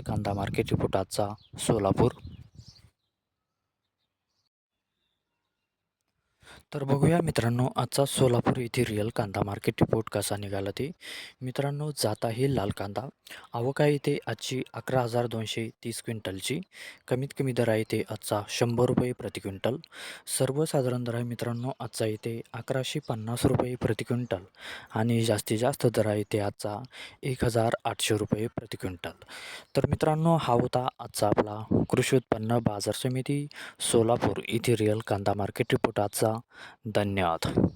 कांदा market report आजचा सोलापूर. तर बघूया मित्रांनो आजचा सोलापूर इथेरियल रिअल कांदा मार्केट रिपोर्ट कसा निघाला ते. मित्रांनो जात आहे लाल कांदा. आवक आहे इथे आजची अकरा हजार दोनशे तीस क्विंटलची. कमीत कमी दर आहे ते आजचा शंभर रुपये प्रति क्विंटल. सर्वसाधारण दर आहे मित्रांनो आजचा इथे अकराशे पन्नास रुपये प्रति क्विंटल. आणि जास्तीत जास्त दर आहे ते आजचा एक हजार आठशे रुपये प्रति क्विंटल. तर मित्रांनो हा होता आजचा आपला कृषी उत्पन्न बाजार समिती सोलापूर इथे रिअल कांदा मार्केट रिपोर्ट आजचा. धन्यवाद.